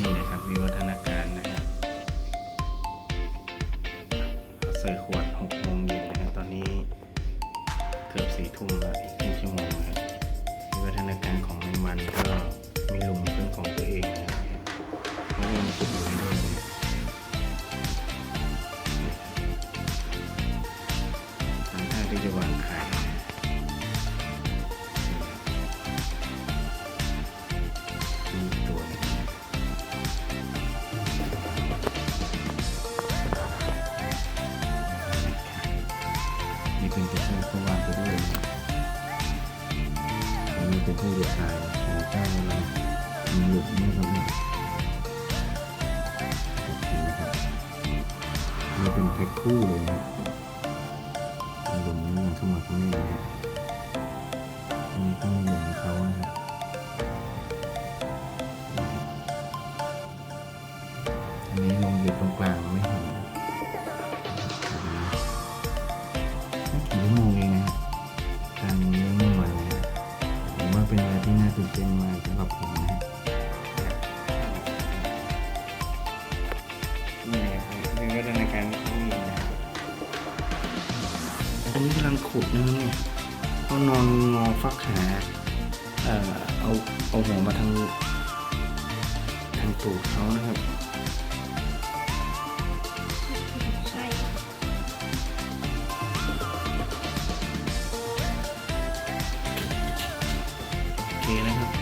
นี่นะครับวิวัฒนาการนะครับใส่ขวด6โมงเย็นนะครับตอนนี้เกือบสี่ทุ่มแล้วอีกครึ่งชั่วโมงนะครับวิวัฒนาการของแมงวันก็มีหลุมเป็นของตัวเองนะครับแล้วก็มีจุดอยู่ นี่เป็นตัวผู้ก็วางไปด้วยอันนี้เป็นผู้เดือดชายของเจ้าเรามีหลุดนี่ครับเนี่ยโอเคครับนี่เป็นแพ็คคู่เลยนะเป็นหลุมนี้อย่างสมัครนี่นะครับอันนี้ก็หลุมของเขานะครับอันนี้ลงอยู่ตรงกลางไม่เห็น เป็นอะไรที่น่าตื่นเต้นมากสำหรับผมนะครับนี่นะครับเป็นวัฒนาการที่ดีนะครับอันนี้กำลังขุดนะครับเนี่ยเขานอนงอฟักขาเอ่อเอาเอาหัวมาทางทางตูดเขานะครับ นี้นะครับ